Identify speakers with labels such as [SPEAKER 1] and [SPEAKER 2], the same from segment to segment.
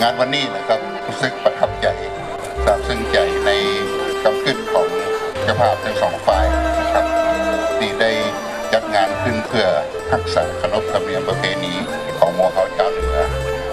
[SPEAKER 1] งานวันนี้นะครับรู้สึกประทับใจซาบซึ้งใจในกำกึศของเจ้าภาพทั้งสองฝ่ายนะครับที่ได้จัดงานขึ้นเพื่อรักษาขนบธรรมเนียมประเพณีของหมัวเขาเจ้าเหนือ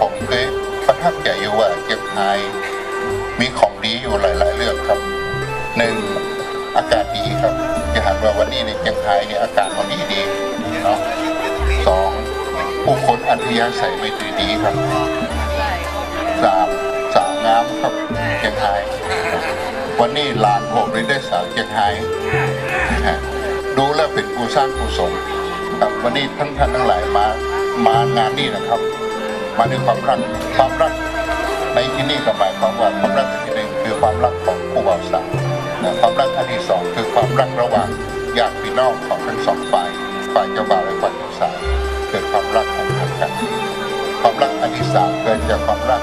[SPEAKER 1] ผมเคยประทับใจอยู่ว่าเจียงไฮมีของดีอยู่หลาย ๆ เรื่องครับหนึ่งอากาศดีครับจะหันว่าวันนี้ในเจียงไฮ้เนี่ยอากาศมันดีดีเนาะสองผู้คนอัธยาศัยไม่ตีดีครับ สามสาวงามครับเชียงไฮ้วันนี้หลานผมได้สาวเชียงไฮ้ดูแล้วเป็นผู้สร้างผู้สมครับวันนี้ท่านท่านทั้งหลายมามางานนี้นะครับ มาด้วยความรักความรักในที่นี่ก็หมายความว่าความรักอันที่หนึ่งคือความรักของผู้บ่าวสาวความรักอันที่สองคือความรักระหว่างญาติพี่น้องของทั้งสองฝ่ายฝ่ายเจ้าบ่าวและฝ่ายเจ้าสาวเกิดความรักของกันกันความรักอันที่สามเกิดจากความรัก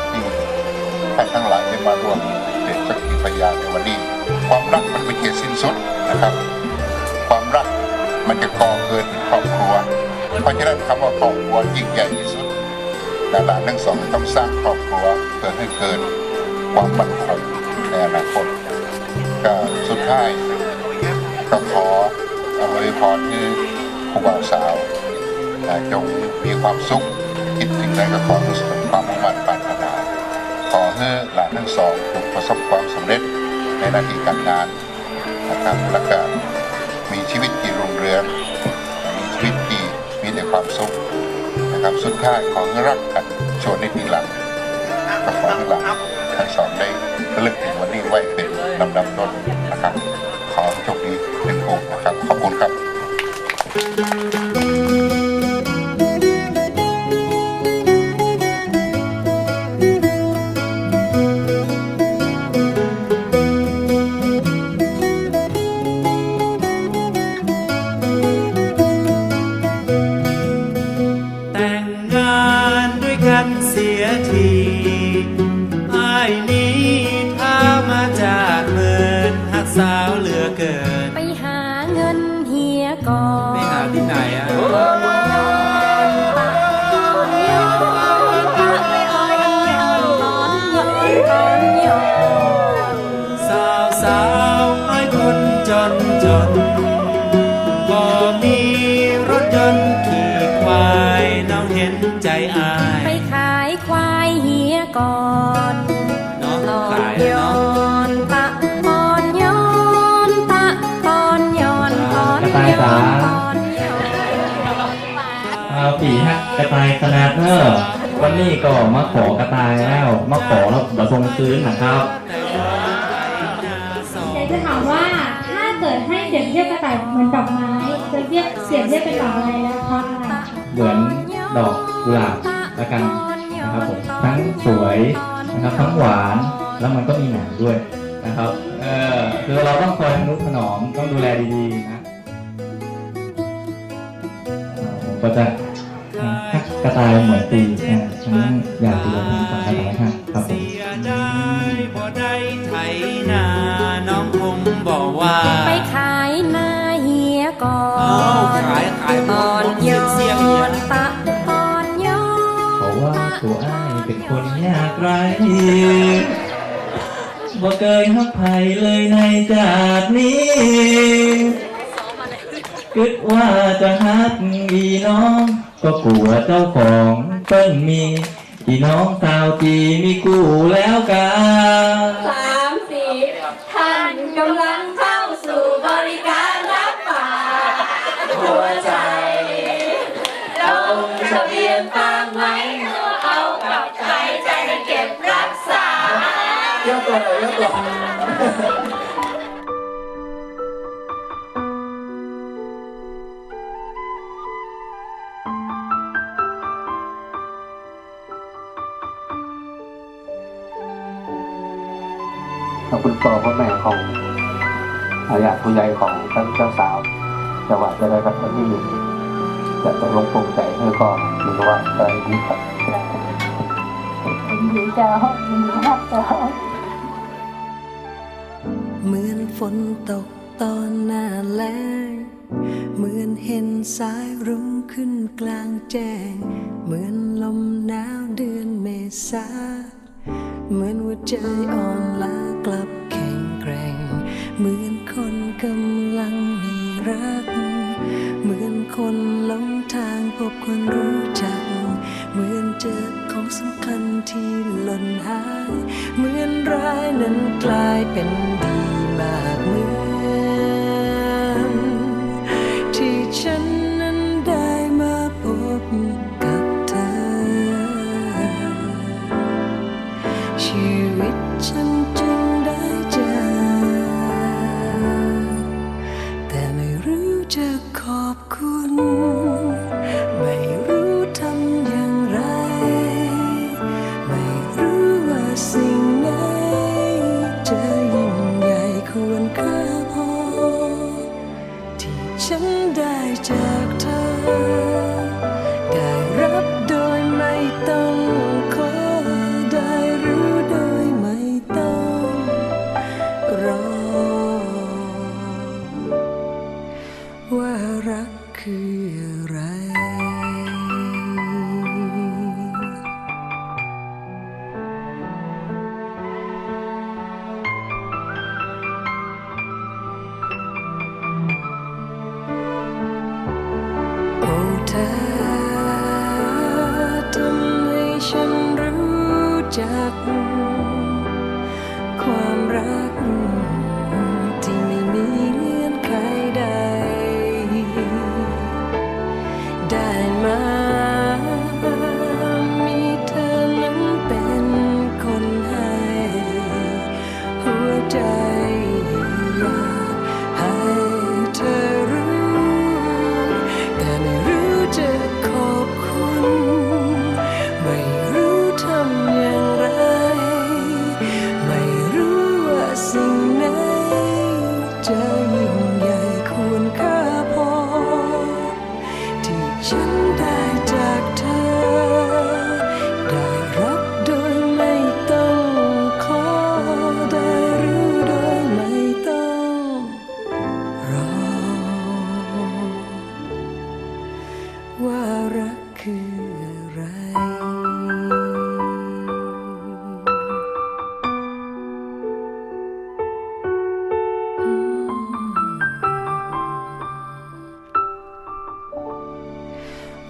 [SPEAKER 1] มาร่วมเป็นสักขีพยานในวันนี้ ความรักมันไม่เกียสิ้นสุดนะครับ ความรักมันจะก่อเกิดเป็นครอบครัว เพราะฉะนั้นคำว่าครอบครัวยิ่งใหญ่ที่สุดดาราทั้งสองต้องสร้างครอบครัวเพื่อให้เกิดความมั่นคงในอนาคตก็สุดท้ายก็ขออวยพรที่ผู้บ่าวสาวจงมีความสุขคิดถึงใดก็ขอให้สมความมุ่งมั่นปรารถน ให้หลานทั้งสองจงประสบความสำเร็จในหน้าที่การงานนะครับและก็มีชีวิตที่รุ่งเรืองมีชีวิตที่มีแต่ความสุขนะครับสุดท้ายขอให้รักกันชวนในทีหลังก็ขอให้หลานทั้งสองได้ระลึกถึงวันนี้ไว้เป็นลำดับต้นนะครับขอให้โชคดีเป็นผู้ อ
[SPEAKER 2] นย้อนตอนย้
[SPEAKER 3] อน
[SPEAKER 2] เอา
[SPEAKER 4] ปีฮักกระต่ายขนาดเนอะวันนี้ก็มาขอกระต่ายแล้ว มาขอแล้วบะทรงคืนนะครับ
[SPEAKER 5] อยากจะถามว่าถ้าเกิดให้เปรียบเทียบกระต่ายเหมือนดอกไม้จะเรียกเปรียบเทียบเป็นดอกอะไรแล้วเพราะอะไร
[SPEAKER 4] เหมือนดอกกุหลาบละกันนะครับผมทั้งสวยนะครับทั้งหวานแล้วมันก็มีหนามด้วยนะครับ เออคือเราต้องคอยทนุถนอมต้องดูแลดีๆนะ ก็จะฮักกระต่ายเหมือนตีนะทั้งอยากตีและทั้งฝังกระต่ายครับครับผม
[SPEAKER 2] เสียดายบ่ได้ไถนาน้องคงบอกว่า
[SPEAKER 3] ไปขายหน้าเฮียก่อ
[SPEAKER 2] เอา
[SPEAKER 3] น
[SPEAKER 2] ขายขาย
[SPEAKER 3] ตอนย้อ
[SPEAKER 2] เสียงเสียง
[SPEAKER 3] นตะตอนย้อน
[SPEAKER 4] เพราะว่าตัวอ้ายเป็นคนยากไรบ่เคยฮักไผเลยในจากนี้ คิดว่าจะฮักอีน้อง ก็กลัวเจ้าของเปิ้นมีพี่น้องสาวจีมีกูแล้วกัน
[SPEAKER 6] สามสี่ท่านกำลังเข้าสู่บริการรับฝากหัวใจลงทะเบียนฟังไหมเอากับใครใจให้เก็บรักษา
[SPEAKER 7] ข อบคุณพ่อพ่อแม่ของอาญาผู้ใหญ่ของท่านเจ้าสาวจังหวัดจะได้กับท่านที่จะตกลงปรงใจให้ก็หรือว่าอะไรนี้ครับ
[SPEAKER 5] ยินดีจะยินดีครับจะ
[SPEAKER 8] เหมือนฝนตกตอนหน้าแล้งเหมือนเห็นสายรุ้งขึ้นกลางแจ้ง เหมือนลมหนาวเดือนเมษา เหมือนว่าใจอ่อนล้ากลับแข็งแกร่ง เหมือนคนกำลังมีรัก เหมือนคนหลงทางพบคนรู้จัก เหมือนเจอของสำคัญที่หล่นหาย เหมือนร้ายนั้นกลายเป็น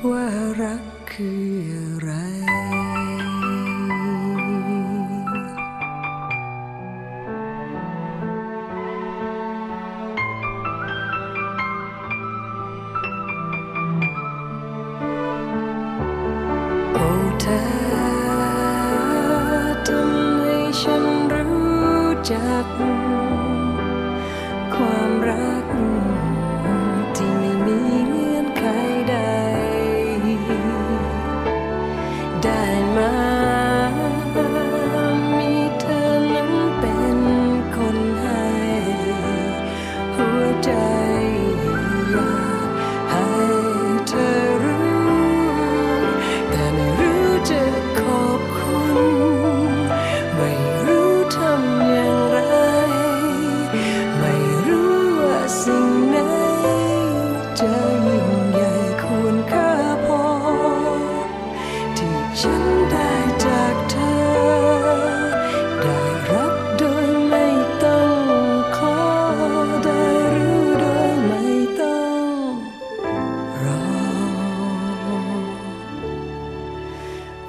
[SPEAKER 8] ว่ารักคืออะไร โอ้เธอทำให้ฉันรู้จัก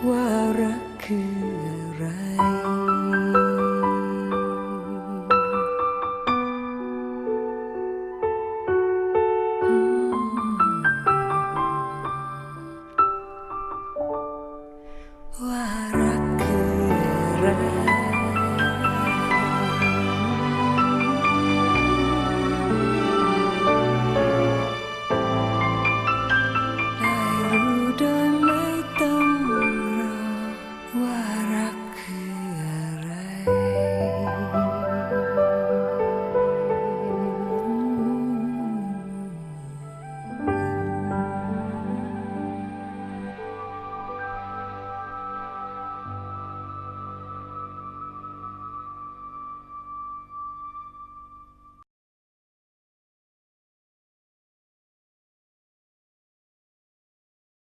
[SPEAKER 8] ว่ารักคืออะไร